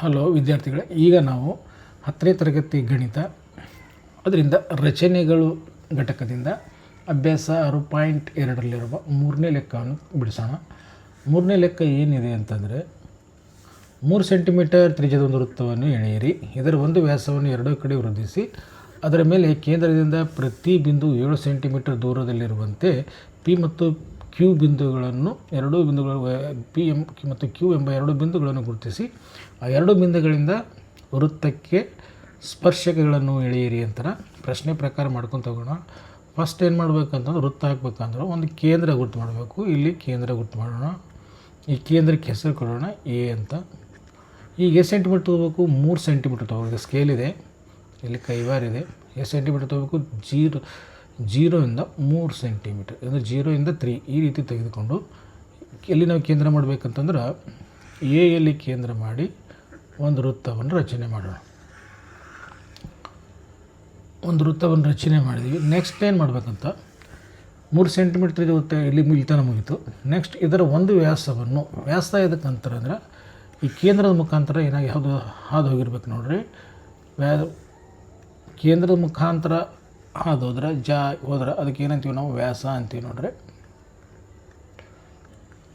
Hello ವಿದ್ಯಾರ್ಥಿಗಳೇ, ಈಗ ನಾವು ಹತ್ತನೇ ತರಗತಿ ಗಣಿತ, ಅದರಿಂದ ರಚನೆಗಳು ಘಟಕದಿಂದ ಅಭ್ಯಾಸ ಆರು ಪಾಯಿಂಟ್ ಎರಡರಲ್ಲಿರುವ ಮೂರನೇ ಲೆಕ್ಕವನ್ನು ಬಿಡಿಸೋಣ. ಮೂರನೇ ಲೆಕ್ಕ ಏನಿದೆ ಅಂತಂದರೆ, ಮೂರು ಸೆಂಟಿಮೀಟರ್ ತ್ರಿಜ್ಯದ ಒಂದು ವೃತ್ತವನ್ನು ಎಳೆಯಿರಿ, ಇದರ ಒಂದು ವ್ಯಾಸವನ್ನು ಎರಡೂ ಕಡೆ ವೃದ್ಧಿಸಿ, ಅದರ ಮೇಲೆ ಕೇಂದ್ರದಿಂದ ಪ್ರತಿ ಬಿಂದು ಏಳು ಸೆಂಟಿಮೀಟರ್ ದೂರದಲ್ಲಿರುವಂತೆ ಪಿ ಮತ್ತು ಕ್ಯೂ ಬಿಂದುಗಳನ್ನು, ಎರಡೂ ಬಿಂದುಗಳು ಪಿ ಎಂ ಮತ್ತು ಕ್ಯೂ ಎಂಬ ಎರಡು ಬಿಂದುಗಳನ್ನು ಗುರುತಿಸಿ, ಆ ಎರಡು ಬಿಂದುಗಳಿಂದ ವೃತ್ತಕ್ಕೆ ಸ್ಪರ್ಶಕಗಳನ್ನು ಎಳೆಯಿರಿ ಅಂತ ಪ್ರಶ್ನೆ ಪ್ರಕಾರ ಮಾಡ್ಕೊತ ಹೋಗೋಣ ಫಸ್ಟ್ ಏನು ಮಾಡ್ಬೇಕಂತಂದ್ರೆ ವೃತ್ತ ಹಾಕ್ಬೇಕಂದ್ರೆ ಒಂದು ಕೇಂದ್ರ ಗುರುತು ಮಾಡಬೇಕು. ಇಲ್ಲಿ ಕೇಂದ್ರ ಗುರುತು ಮಾಡೋಣ. ಈ ಕೇಂದ್ರಕ್ಕೆ ಹೆಸರು ಕೊಡೋಣ ಎ ಅಂತ. ಈಗ ಎಷ್ಟು ಸೆಂಟಿಮೀಟ್ರ್ ತೊಗೋಬೇಕು? ಮೂರು ಸೆಂಟಿಮೀಟ್ರ್ ತೊಗೋಬೇಕು. ಸ್ಕೇಲ್ ಇದೆ. ಇಲ್ಲಿ ಕೈವಾರಿದೆ ಎಷ್ಟು ಸೆಂಟಿಮೀಟ್ರ್ ತೊಗೋಬೇಕು? ಜೀರೋ ಜೀರೋಯಿಂದ ಮೂರು ಸೆಂಟಿಮೀಟರ್, ಅಂದರೆ ಜೀರೋಯಿಂದ ತ್ರೀ ಈ ರೀತಿ ತೆಗೆದುಕೊಂಡು ಎಲ್ಲಿ ನಾವು ಕೇಂದ್ರ ಮಾಡಬೇಕಂತಂದ್ರೆ ಎ ಯಲ್ಲಿ ಕೇಂದ್ರ ಮಾಡಿ ಒಂದು ವೃತ್ತವನ್ನು ರಚನೆ ಮಾಡೋಣ. ಒಂದು ವೃತ್ತವನ್ನು ರಚನೆ ಮಾಡಿದ್ವಿ. ನೆಕ್ಸ್ಟ್ ಏನು ಮಾಡಬೇಕಂತ? ಮೂರು ಸೆಂಟಿಮೀಟ್ರ್ ಇದು ಇಲ್ಲಿ ಇಲ್ತನ ಮುಗೀತು. ನೆಕ್ಸ್ಟ್ ಇದರ ಒಂದು ವ್ಯಾಸವನ್ನು, ವ್ಯಾಸ ಎದಕ್ಕಂತಾರೆ ಅಂದರೆ ಈ ಕೇಂದ್ರದ ಮುಖಾಂತರ ಏನಾಗಿ ಯಾವುದು ಹಾದು ಹೋಗಿರ್ಬೇಕು ನೋಡ್ರಿ. ವ್ಯಾ ಕೇಂದ್ರದ ಮುಖಾಂತರ ಹಾದು ಹೋದ್ರೆ ಜಾ ಹೋದ್ರೆ ಅದಕ್ಕೆ ಏನಂತೀವಿ ನಾವು ವ್ಯಾಸ ಅಂತೀವಿ ನೋಡ್ರಿ.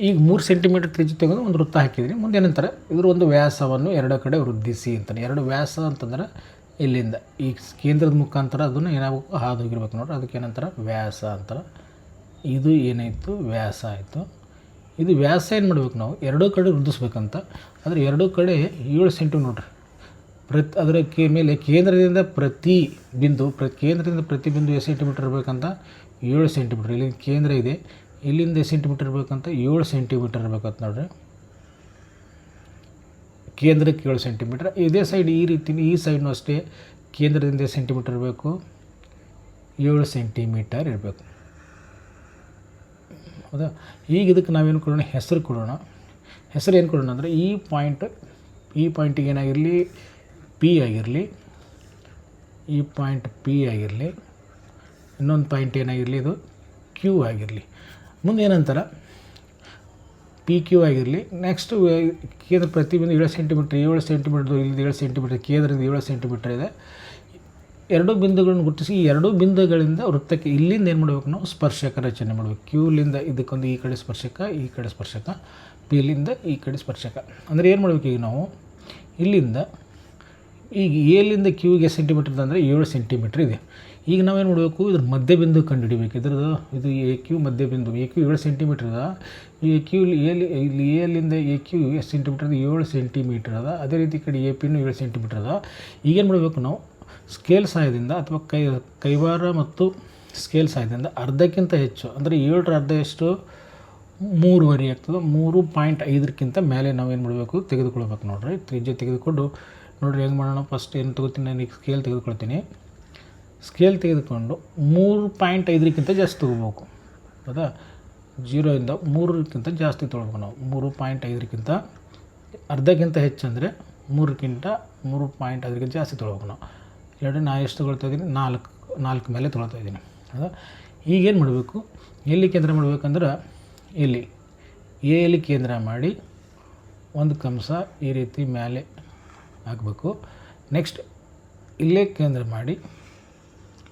ಈಗ ಮೂರು ಸೆಂಟಿಮೀಟರ್ ತ್ರಿಜ್ಯ ತೆಗೆದು ಒಂದು ವೃತ್ತ ಹಾಕಿದ್ರಿ. ಮುಂದೆ ಏನಂತಾರೆ? ಇದ್ರ ಒಂದು ವ್ಯಾಸವನ್ನು ಎರಡು ಕಡೆ ವೃದ್ಧಿಸಿ ಅಂತಾನೆ ಎರಡು ವ್ಯಾಸ ಅಂತಂದ್ರೆ ಇಲ್ಲಿಂದ. ಈ ಕೇಂದ್ರದ ಮುಖಾಂತರ ಅದನ್ನು ಏನಾಗಬೇಕು ಹಾದು ಹೋಗಿರ್ಬೇಕು ನೋಡ್ರಿ. ಅದಕ್ಕೆ ಏನಂತಾರೆ? ವ್ಯಾಸ ಅಂತಾರೆ. ಇದು ಏನಾಯಿತು? ವ್ಯಾಸ ಆಯಿತು. ಇದು ವ್ಯಾಸ ಏನು ಮಾಡ್ಬೇಕು ನಾವು? ಎರಡೂ ಕಡೆ ವೃದ್ಧಿಸ್ಬೇಕಂತ. ಅಂದರೆ ಎರಡೂ ಕಡೆ ಏಳು ಸೆಂಟಿಮೀಟ್ರ್ ಪ್ರತಿ ಅದರ ಕೆ ಮೇಲೆ ಕೇಂದ್ರದಿಂದ ಪ್ರತಿ ಬಿಂದು ಪ್ರ ಕೇಂದ್ರದಿಂದ ಪ್ರತಿ ಬಿಂದು ಎಷ್ಟು ಸೆಂಟಿಮೀಟರ್ ಇರಬೇಕಂತ? ಏಳು ಸೆಂಟಿಮೀಟ್ರ್ ಇಲ್ಲಿ ಕೇಂದ್ರ ಇದೆ. ಇಲ್ಲಿಂದ ಎಷ್ಟು ಸೆಂಟಿಮೀಟರ್ ಇರಬೇಕಂತ? ಏಳು ಸೆಂಟಿಮೀಟರ್ ಇರ್ಬೇಕಂತ ನೋಡ್ರಿ. ಕೇಂದ್ರಕ್ಕೆ ಏಳು ಸೆಂಟಿಮೀಟ್ರ್ ಇದೇ ಸೈಡ್ ಈ ರೀತಿ ಈ ಸೈಡ್ನೂ ಅಷ್ಟೇ ಕೇಂದ್ರದಿಂದ ಸೆಂಟಿಮೀಟರ್ ಇರಬೇಕು? ಏಳು ಸೆಂಟಿಮೀಟರ್ ಇರಬೇಕು. ಹೌದಾ? ಈಗ ಇದಕ್ಕೆ ನಾವೇನು ಕೊಡೋಣ? ಹೆಸರು ಕೊಡೋಣ. ಹೆಸರು ಏನು ಕೊಡೋಣ ಅಂದರೆ ಈ ಪಾಯಿಂಟ್ ಈ ಪಾಯಿಂಟಿಗೆ ಏನಾಗಿರಲಿ ಪಿ ಆಗಿರಲಿ ಈ ಪಾಯಿಂಟ್ ಪಿ ಆಗಿರಲಿ, ಇನ್ನೊಂದು ಪಾಯಿಂಟ್ ಏನಾಗಿರಲಿ, ಇದು ಕ್ಯೂ ಆಗಿರಲಿ. ಮುಂದೆ ಏನಂತಾರೆ? ಪಿ ಕ್ಯೂ ಆಗಿರಲಿ. ನೆಕ್ಸ್ಟು ಕೇಂದ್ರ ಪ್ರತಿಬಿಂದು ಏಳು ಸೆಂಟಿಮೀಟ್ರ್ ಏಳು ಸೆಂಟಿಮೀಟ್ರ್ ಇಲ್ಲಿ ಏಳು ಸೆಂಟಿಮೀಟ್ರ್ ಕೇಂದ್ರದಿಂದ ಏಳು ಸೆಂಟಿಮೀಟ್ರ್ ಇದೆ. ಎರಡು ಬಿಂದುಗಳನ್ನು ಗುರುತಿಸಿ ಎರಡೂ ಬಿಂದುಗಳಿಂದ ವೃತ್ತಕ್ಕೆ ಇಲ್ಲಿಂದ ಏನು ಮಾಡಬೇಕು ನಾವು? ಸ್ಪರ್ಶಕ ರಚನೆ ಮಾಡಬೇಕು. ಕ್ಯೂಲಿಂದ ಇದಕ್ಕೊಂದು ಈ ಕಡೆ ಸ್ಪರ್ಶಕ, ಈ ಕಡೆ ಸ್ಪರ್ಶಕ ಪಿಲಿಂದ ಈ ಕಡೆ ಸ್ಪರ್ಶಕ. ಅಂದರೆ ಏನು ಮಾಡಬೇಕು ಈಗ ನಾವು? ಇಲ್ಲಿಂದ ಈಗ ಎಲ್ಲಿಂದ ಕ್ಯೂಗೆ ಸೆಂಟಿಮೀಟರ್ ಅಂದರೆ ಏಳು ಸೆಂಟಿಮೀಟ್ರ್ ಇದೆ. ಈಗ ನಾವೇನು ಮಾಡಬೇಕು? ಇದ್ರ ಮಧ್ಯಬಿಂದು ಕಂಡುಹಿಡಿಬೇಕು. ಇದ್ರದ್ದು ಇದು ಎ ಕ್ಯೂ ಮಧ್ಯಬಿಂದು ಎ ಕ್ಯೂ ಏಳು ಸೆಂಟಿಮೀಟ್ರ್ ಅದ. ಎ ಕ್ಯೂ ಎಲ್ಲಿ ಇಲ್ಲಿ ಎಲ್ಲಿಂದ ಎ ಕ್ಯೂ ಎಷ್ಟು ಸೆಂಟಿಮೀಟ್ರ್ ಅದು ಏಳು ಸೆಂಟಿಮೀಟ್ರ್ ಅದ. ಅದೇ ರೀತಿ ಕಡೆ ಎ ಪಿನೂ ಏಳು ಸೆಂಟಿಮೀಟ್ರ್ ಅದ. ಈಗೇನು ಮಾಡಬೇಕು ನಾವು? ಸ್ಕೇಲ್ ಸಹಾಯದಿಂದ ಅಥವಾ ಕೈ, ಕೈವಾರ ಮತ್ತು ಸ್ಕೇಲ್ ಸಹಾಯದಿಂದ ಅರ್ಧಕ್ಕಿಂತ ಹೆಚ್ಚು, ಅಂದರೆ ಏಳರ ಅರ್ಧ ಎಷ್ಟು? ಮೂರುವರೆ ಆಗ್ತದೆ. ಮೂರು ಪಾಯಿಂಟ್ ಐದಕ್ಕಿಂತ ಮೇಲೆ ನಾವೇನು ಮಾಡಬೇಕು? ತೆಗೆದುಕೊಳ್ಬೇಕು ನೋಡ್ರಿ. ತ್ರಿಜ್ಯ ತೆಗೆದುಕೊಂಡು ನೋಡಿರಿ ಹೆಂಗೆ ಮಾಡೋಣ? ಫಸ್ಟ್ ಏನು ತೊಗೋತೀನಿ, ನಾನು ಈಗ ಸ್ಕೇಲ್ ತೆಗೆದುಕೊಳ್ತೀನಿ. ಸ್ಕೇಲ್ ತೆಗೆದುಕೊಂಡು ಮೂರು ಪಾಯಿಂಟ್ ಐದಕ್ಕಿಂತ ಜಾಸ್ತಿ ತೊಗೋಬೇಕು. ಹೌದಾ? ಜೀರೋಯಿಂದ ಮೂರಕ್ಕಿಂತ ಜಾಸ್ತಿ ತೊಗೊಳ್ಬೇಕು ನಾವು. ಮೂರು ಪಾಯಿಂಟ್ ಐದಕ್ಕಿಂತ ಅರ್ಧಕ್ಕಿಂತ ಹೆಚ್ಚಂದರೆ ಮೂರಕ್ಕಿಂತ ಮೂರು ಪಾಯಿಂಟ್ ಐದಕ್ಕಿಂತ ಜಾಸ್ತಿ ತೊಗೊಳ್ಬೇಕು ನಾವು. ಎರಡು ನಾ ಎಷ್ಟು ತೊಗೊಳ್ತಾ ಇದ್ದೀನಿ ನಾಲ್ಕು ನಾಲ್ಕು ಮೇಲೆ ತೊಗೊಳ್ತಾ ಇದ್ದೀನಿ ಹೌದಾ? ಈಗೇನು ಮಾಡಬೇಕು? ಎಲ್ಲಿ ಕೇಂದ್ರ ಮಾಡಬೇಕಂದ್ರೆ ಇಲ್ಲಿ. ಎಲ್ಲಿ ಕೇಂದ್ರ ಮಾಡಿ ಒಂದು ಕಂಸ ಈ ರೀತಿ ಮೇಲೆ ಹಾಕಬೇಕು. ನೆಕ್ಸ್ಟ್ ಇಲ್ಲೇ ಕೇಂದ್ರ ಮಾಡಿ.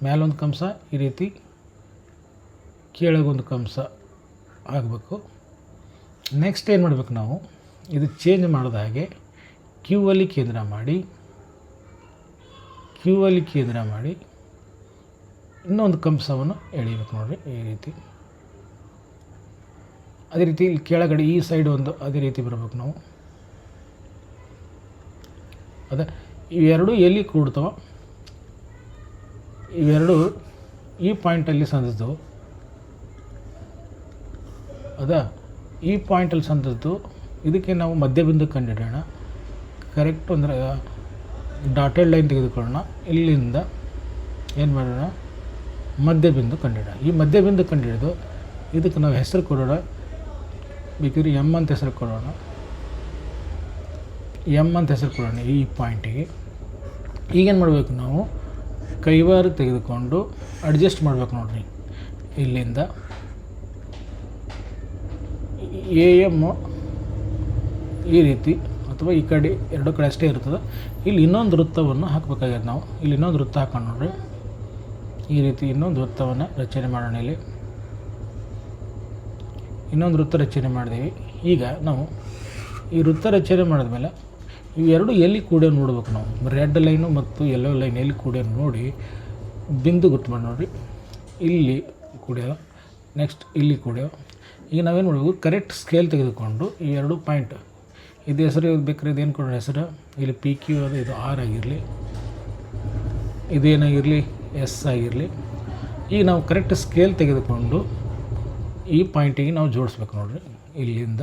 ಮೇಲೊಂದು ಕಂಸ ಈ ರೀತಿ ಕೆಳಗೊಂದು ಕಂಸ ಆಗಬೇಕು ನೆಕ್ಸ್ಟ್ ಏನು ಮಾಡಬೇಕು ನಾವು? ಇದು ಚೇಂಜ್ ಮಾಡಿದ ಹಾಗೆ ಕ್ಯೂ ಅಲ್ಲಿ ಕೇಂದ್ರ ಮಾಡಿ. ಕ್ಯೂ ಅಲ್ಲಿ ಕೇಂದ್ರ ಮಾಡಿ ಇನ್ನೊಂದು ಕಂಸವನ್ನು ಎಳಿಬೇಕು ನೋಡಿರಿ ಈ ರೀತಿ. ಅದೇ ರೀತಿ ಇಲ್ಲಿ ಕೆಳಗಡೆ ಈ ಸೈಡ್ ಒಂದು ಅದೇ ರೀತಿ ಬರಬೇಕು ನಾವು. ಅದೇ, ಇವೆರಡು ಎಲ್ಲಿ ಕೂಡ್ತಾವ, ಇವೆರಡು ಈ ಪಾಯಿಂಟಲ್ಲಿ ಸಂದದ್ದು. ಅದ, ಈ ಪಾಯಿಂಟಲ್ಲಿ ಸಂದದ್ದು. ಇದಕ್ಕೆ ನಾವು ಮಧ್ಯಬಿಂದು ಕಂಡಿಡೋಣ. ಕರೆಕ್ಟ್ ಅಂದರೆ ಡಾಟೆಡ್ ಲೈನ್ ತೆಗೆದುಕೊಳ್ಳೋಣ. ಇಲ್ಲಿಂದ ಏನು ಮಾಡೋಣ? ಮಧ್ಯಬಿಂದು ಕಂಡಿಡೋಣ. ಈ ಮಧ್ಯಬಿಂದು ಕಂಡುಹಿಡಿದು ಇದಕ್ಕೆ ನಾವು ಹೆಸರು ಕೊಡೋಣ. ಬೇಕಿದ್ರೆ ಎಂ ಅಂತ ಹೆಸರು ಕೊಡೋಣ. ಎಂ ಅಂತ ಹೆಸರು ಕೊಡೋಣ ಈ ಪಾಯಿಂಟಿಗೆ ಈಗೇನು ಮಾಡಬೇಕು ನಾವು? ಕೈವಾರು ತೆಗೆದುಕೊಂಡು ಅಡ್ಜಸ್ಟ್ ಮಾಡಬೇಕು ನೋಡ್ರಿ. ಇಲ್ಲಿಂದ. ಎ, ಎಂ ಈ ರೀತಿ, ಅಥವಾ ಈ ಕಡೆ, ಎರಡು ಕಡೆ ಅಷ್ಟೇ ಇರ್ತದೆ. ಇಲ್ಲಿ ಇನ್ನೊಂದು ವೃತ್ತವನ್ನು ಹಾಕಬೇಕಾಗ್ಯದ ನಾವು. ಇಲ್ಲಿ ಇನ್ನೊಂದು ವೃತ್ತ ಹಾಕೊಂಡು ನೋಡ್ರಿ. ಈ ರೀತಿ ಇನ್ನೊಂದು ವೃತ್ತವನ್ನು ರಚನೆ ಮಾಡೋಣ ಇಲ್ಲಿ. ಇನ್ನೊಂದು ವೃತ್ತ ರಚನೆ ಮಾಡಿದೀವಿ ಈಗ ನಾವು ಈ ವೃತ್ತ ರಚನೆ ಮಾಡಿದ್ಮೇಲೆ ಇವೆರಡು ಎಲ್ಲಿ ಕೂಡ ನೋಡ್ಬೇಕು ನಾವು? ರೆಡ್ ಲೈನು ಮತ್ತು ಯೆಲ್ಲೋ ಲೈನ್ ಎಲ್ಲಿ ಕೂಡ ನೋಡಿ ಬಿಂದು ಗುರ್ತು ಮಾಡಿ ನೋಡಿರಿ. ಇಲ್ಲಿ ಕುಡಿಯೋ ನೆಕ್ಸ್ಟ್ ಇಲ್ಲಿ ಕುಡಿಯೋ ಈಗ ನಾವೇನು ಮಾಡಬೇಕು? ಕರೆಕ್ಟ್ ಸ್ಕೇಲ್ ತೆಗೆದುಕೊಂಡು ಈ ಎರಡು ಪಾಯಿಂಟ್ ಇದು ಹೆಸರು ಇದು ಬೇಕಾದ್ರೆ ಇದೇನು ಕೊಡೋಣ ಹೆಸರು? ಇಲ್ಲಿ ಪಿ ಕ್ಯೂ ಅದು, ಇದು ಆರ್ ಆಗಿರಲಿ. ಇದೇನಾಗಿರಲಿ ಎಸ್ ಆಗಿರಲಿ. ಈಗ ನಾವು ಕರೆಕ್ಟ್ ಸ್ಕೇಲ್ ತೆಗೆದುಕೊಂಡು ಈ ಪಾಯಿಂಟಿಗೆ ನಾವು ಜೋಡಿಸ್ಬೇಕು ನೋಡಿರಿ. ಇಲ್ಲಿಂದ.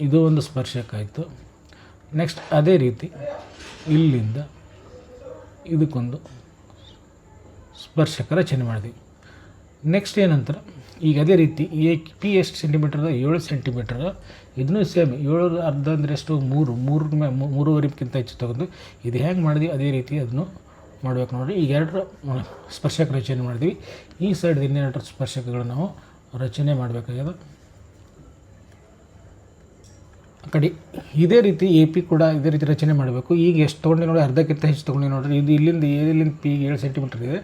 ಇದು ಒಂದು ಸ್ಪರ್ಶಕ್ಕಾಯಿತು ನೆಕ್ಸ್ಟ್ ಅದೇ ರೀತಿ ಇಲ್ಲಿಂದ ಇದಕ್ಕೊಂದು ಸ್ಪರ್ಶಕ ರಚನೆ ಮಾಡಿದ್ವಿ. ನೆಕ್ಸ್ಟ್ ಏನಂತಾರೆ, ಈಗ ಅದೇ ರೀತಿ ಎ ಪಿ ಎಷ್ಟು ಸೆಂಟಿಮೀಟರ್ ಅದ? ಏಳು ಸೆಂಟಿಮೀಟರ್ ಇದನ್ನೂ ಸೇಮ್ ಏಳು ಅರ್ಧ ಅಂದರೆ ಎಷ್ಟು? ಮೂರು. ಮೂರು ಮೇ ಮೂರುವರೆಗಿಂತ ಹೆಚ್ಚು ತಗೊಂಡು ಇದು ಹೆಂಗೆ ಮಾಡಿದ್ವಿ? ಅದೇ ರೀತಿ ಅದನ್ನು ಮಾಡ್ಬೇಕು ನೋಡಿರಿ. ಈಗ ಎರಡರ ಸ್ಪರ್ಶಕ ರಚನೆ ಮಾಡಿದ್ವಿ. ಈ ಸೈಡ್ ಇನ್ನೆರಡು ಸ್ಪರ್ಶಕಗಳು ನಾವು ರಚನೆ ಮಾಡಬೇಕಾಗ್ಯದ. ಕಡೆ. ಇದೇ ರೀತಿ ಎ ಪಿ ಕೂಡ ಇದೇ ರೀತಿ ರಚನೆ ಮಾಡಬೇಕು. ಈಗ ಎಷ್ಟು ತೊಗೊಂಡು ನೋಡಿ, ಅರ್ಧಕ್ಕಿಂತ ಹೆಚ್ಚು ತೊಗೊಂಡು ನೋಡಿರಿ. ಇದು ಇಲ್ಲಿಂದ ಇಲ್ಲಿಂದ ಪಿ ಏಳು ಸೆಂಟಿಮೀಟರ್ ಇದೆ.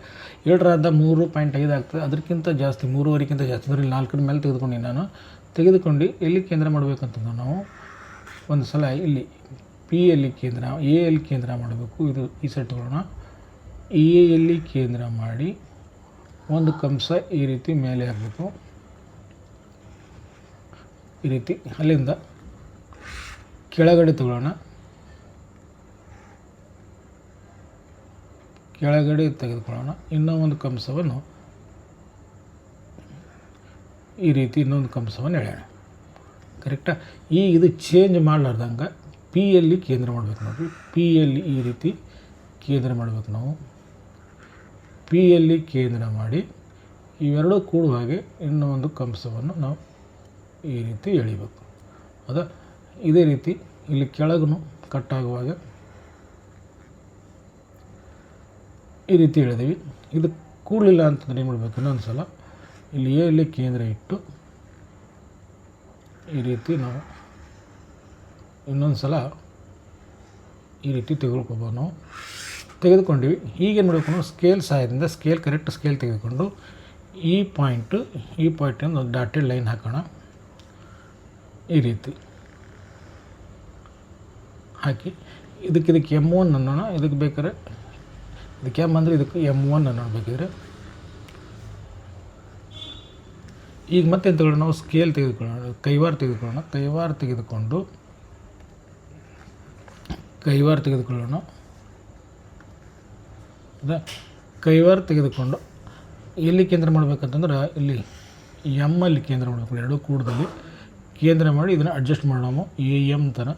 ಏಳರ ಅರ್ಧ ಮೂರು ಪಾಯಿಂಟ್ ಐದು ಆಗ್ತದೆ. ಅದಕ್ಕಿಂತ ಜಾಸ್ತಿ, ಮೂರುವರೆಗಿಂತ ಜಾಸ್ತಿ. ಅಂದರೆ ಇಲ್ಲಿ ನಾಲ್ಕರ ಮೇಲೆ ತೆಗೆದುಕೊಂಡು ನಾನು. ತೆಗೆದುಕೊಂಡು ಎಲ್ಲಿ ಕೇಂದ್ರ ಮಾಡಬೇಕಂತಂದ್ರೆ ನಾವು ಒಂದು ಸಲ ಇಲ್ಲಿ ಪಿ ಎಲ್ಲಿ ಕೇಂದ್ರ ಎ ಎಲ್ಲಿ ಕೇಂದ್ರ ಮಾಡಬೇಕು. ಇದು ಈ ಸೈಡ್ ತೊಗೊಳ್ಳೋಣ. ಎ ಎಲ್ಲಿ ಕೇಂದ್ರ ಮಾಡಿ ಒಂದು ಕಂಸ ಈ ರೀತಿ ಮೇಲೆ ಆಗಬೇಕು. ಈ ರೀತಿ ಅಲ್ಲಿಂದ ಕೆಳಗಡೆ ತಗೊಳ್ಳೋಣ. ಕೆಳಗಡೆ ತೆಗೆದುಕೊಳ್ಳೋಣ. ಇನ್ನೂ ಒಂದು ಕಂಸವನ್ನು ಈ ರೀತಿ ಇನ್ನೊಂದು ಕಂಸವನ್ನು ಎಳೆಯೋಣ. ಕರೆಕ್ಟಾ ಈಗ ಇದು ಚೇಂಜ್ ಮಾಡಲಾರ್ದಂಗೆ ಪಿ ಎಲ್ಲಿ ಕೇಂದ್ರ ಮಾಡಬೇಕು ನೋಡಿರಿ. ಪಿ ಎಲ್ಲಿ ಈ ರೀತಿ ಕೇಂದ್ರ ಮಾಡಬೇಕು ನಾವು. ಪಿ ಎಲ್ಲಿ ಕೇಂದ್ರ ಮಾಡಿ ಇವೆರಡೂ ಕೂಡುವ ಹಾಗೆ ಇನ್ನೂ ಒಂದು ಕಂಸವನ್ನು ನಾವು ಈ ರೀತಿ ಎಳಿಬೇಕು. ಹೌದಾ ಇದೇ ರೀತಿ ಇಲ್ಲಿ ಕೆಳಗೂ ಕಟ್ಟಾಗುವಾಗ ಈ ರೀತಿ ಎಳೆದೀವಿ ಇದು ಕೂಡಲಿಲ್ಲ ಅಂತಂದ್ರೆ ಏನು ಮಾಡಬೇಕು? ಇನ್ನೊಂದು ಸಲ ಇಲ್ಲಿ ಎ ಇಲ್ಲಿ ಕೇಂದ್ರ ಇಟ್ಟು ಈ ರೀತಿ ನಾವು ಇನ್ನೊಂದು ಸಲ ಈ ರೀತಿ ತೆಗೆದುಕೊಬೋದು ನಾವು. ತೆಗೆದುಕೊಂಡಿವಿ. ಈಗೇನು ಮಾಡಬೇಕು ಸ್ಕೇಲ್ ಸಹಾಯದಿಂದ ಸ್ಕೇಲ್ ಕರೆಕ್ಟ್ ಸ್ಕೇಲ್ ತೆಗೆದುಕೊಂಡು ಈ ಪಾಯಿಂಟು ಈ ಪಾಯಿಂಟಿಂದ ಒಂದು ಡಾಟೆಡ್ ಲೈನ್ ಹಾಕೋಣ. ಈ ರೀತಿ. ಹಾಕಿ. ಇದಕ್ಕೆ ಇದಕ್ಕೆ ಎಂ ಒನ್ ಅನ್ನೋಣ. ಇದಕ್ಕೆ ಬೇಕಾದ್ರೆ ಇದಕ್ಕೆ ಎಂ ಅಂದರೆ ಇದಕ್ಕೆ ಎಂ ಒನ್ ಅನ್ನೋಣ ಬೇಕಿದ್ರೆ. ಈಗ ಮತ್ತೆ ತಗೊಳ್ಳೋಣ ನಾವು ಸ್ಕೇಲ್ ತೆಗೆದುಕೊಳ್ಳೋಣ. ಕೈವಾರ ತೆಗೆದುಕೊಳ್ಳೋಣ. ಕೈವಾರ ತೆಗೆದುಕೊಂಡು ಕೈವಾರ ತೆಗೆದುಕೊಳ್ಳೋಣ. ಕೈವಾರ ತೆಗೆದುಕೊಂಡು ಎಲ್ಲಿ ಕೇಂದ್ರ ಮಾಡಬೇಕಂತಂದ್ರೆ ಇಲ್ಲಿ ಎಮ್ಮಲ್ಲಿ ಕೇಂದ್ರ ಮಾಡಬೇಕು. ಎರಡೂ ಕೂಡದಲ್ಲಿ. ಕೇಂದ್ರ ಮಾಡಿ ಇದನ್ನು ಅಡ್ಜಸ್ಟ್ ಮಾಡೋಣ. ಎ ಎಂ ಥರ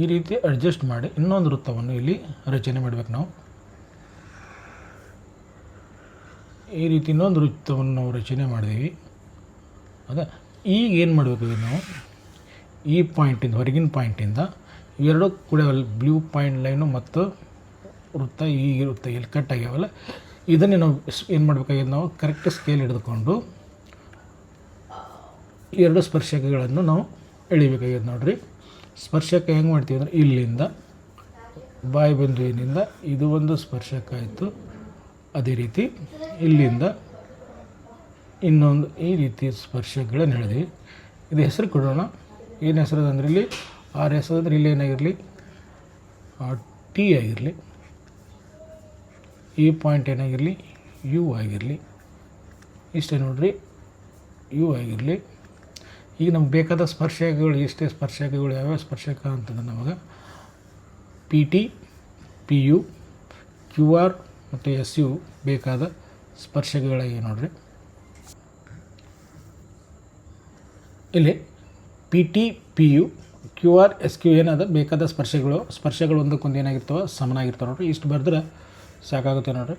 ಈ ರೀತಿ ಅಡ್ಜಸ್ಟ್ ಮಾಡಿ ಇನ್ನೊಂದು ವೃತ್ತವನ್ನು ಇಲ್ಲಿ ರಚನೆ ಮಾಡಬೇಕು ನಾವು. ಈ ರೀತಿ ಇನ್ನೊಂದು ವೃತ್ತವನ್ನು ನಾವು ರಚನೆ ಮಾಡಿದೀವಿ ಅದ, ಈಗ ಏನು ಮಾಡಬೇಕು ನಾವು? ಈ ಪಾಯಿಂಟಿಂದ ಹೊರಗಿನ ಪಾಯಿಂಟಿಂದ ಎರಡು ಕೂಡ ಬ್ಲೂ ಪಾಯಿಂಟ್ ಲೈನು ಮತ್ತು ವೃತ್ತ ಈಗ ವೃತ್ತ ಇಲ್ಲಿ ಕಟ್ ಆಗ್ಯಾವಲ್ಲ, ಇದನ್ನೇ ನಾವು ಏನು ಮಾಡಬೇಕಾಗಿದೆ ನಾವು? ಕರೆಕ್ಟ್ ಸ್ಕೇಲ್ ಹಿಡಿದುಕೊಂಡು ಎರಡು ಸ್ಪರ್ಶಕಗಳನ್ನು ನಾವು ಎಳಿಬೇಕಾಗಿದೆ ನೋಡ್ರಿ. ಸ್ಪರ್ಶಕ ಹೆಂಗೆ ಮಾಡ್ತೀವಿ ಅಂದರೆ ಇಲ್ಲಿಂದ ಬಾಯಿ ಬಿಂದುವಿನಿಂದ ಇದು ಒಂದು ಸ್ಪರ್ಶಕ ಆಯಿತು ಅದೇ ರೀತಿ ಇಲ್ಲಿಂದ ಇನ್ನೊಂದು ಈ ರೀತಿ ಸ್ಪರ್ಶಗಳನ್ನು ಹೇಳಿದ್ವಿ. ಇದು ಹೆಸರು ಕೊಡೋಣ. ಏನು ಹೆಸರು ಅಂದರೆ ಇಲ್ಲಿ? ಆರು ಹೆಸರು ಅಂದರೆ ಇಲ್ಲಿ ಏನಾಗಿರಲಿ? ಟಿ ಆಗಿರಲಿ. ಈ ಪಾಯಿಂಟ್ ಏನಾಗಿರಲಿ? ಯು ಆಗಿರಲಿ. ಇಷ್ಟೇ ನೋಡ್ರಿ. ಯು ಆಗಿರಲಿ. ಈಗ ನಮ್ಗೆ ಬೇಕಾದ ಸ್ಪರ್ಶಕಗಳು ಎಷ್ಟೇ ಸ್ಪರ್ಶಕಗಳು ಯಾವ್ಯಾವ ಸ್ಪರ್ಶಕ ಅಂತಂದ್ರೆ ನಮಗೆ P T P U Q R ಮತ್ತು ಎಸ್ ಯು ಬೇಕಾದ ಸ್ಪರ್ಶಕಗಳಾಗಿ ನೋಡ್ರಿ. ಇಲ್ಲಿ P T P U Q R S Q ಏನಾದ ಬೇಕಾದ ಸ್ಪರ್ಶಗಳು ಸ್ಪರ್ಶಗಳು ಒಂದಕ್ಕೊಂದು ಏನಾಗಿರ್ತವೆ ಸಮನಾಗಿರ್ತವೆ ನೋಡ್ರಿ. ಇಷ್ಟು ಬರೆದ್ರೆ ಸಾಕಾಗುತ್ತೆ ನೋಡ್ರಿ.